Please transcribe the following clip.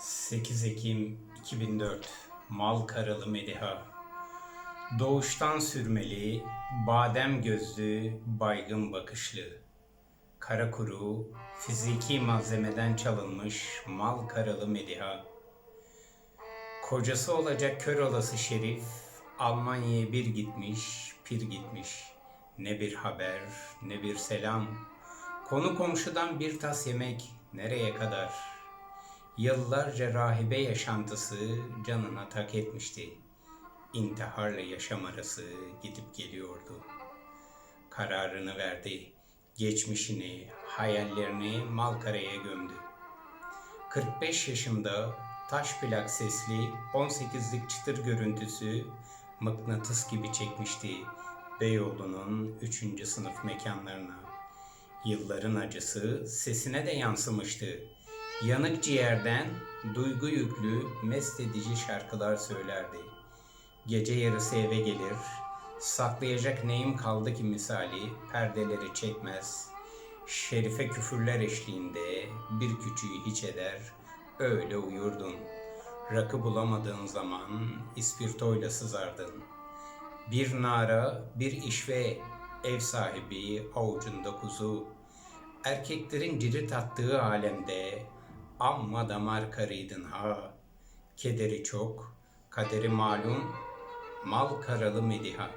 8 Ekim 2004 Mal Karalı Mediha Doğuştan sürmeli, badem gözlü, baygın bakışlı. Kara kuru, fiziki malzemeden çalınmış mal karalı Mediha. Kocası olacak kör olası Şerif, Almanya'ya bir gitmiş, pir gitmiş. Ne bir haber, ne bir selam. Konu komşudan bir tas yemek, nereye kadar? Yıllarca rahibe yaşantısı canına tak etmişti. İntiharla yaşam arası gidip geliyordu. Kararını verdi. Geçmişini, hayallerini Malkara'ya gömdü. 45 yaşında taş plak sesli 18'lik çıtır görüntüsü mıknatıs gibi çekmişti Beyoğlu'nun 3. sınıf mekanlarına. Yılların acısı sesine de yansımıştı. Yanık ciğerden duygu yüklü, mest edici şarkılar söylerdi. Gece yarısı eve gelir, saklayacak neyim kaldı ki misali perdeleri çekmez. Şerife küfürler eşliğinde bir küçüğü hiç eder, öyle uyurdun. Rakı bulamadığın zaman ispirtoyla sızardın. Bir nara, bir işve, ev sahibi, avucunda kuzu. Erkeklerin cirit attığı alemde amma damar karıydın ha. Kederi çok, kaderi malum, mal karalı mediha.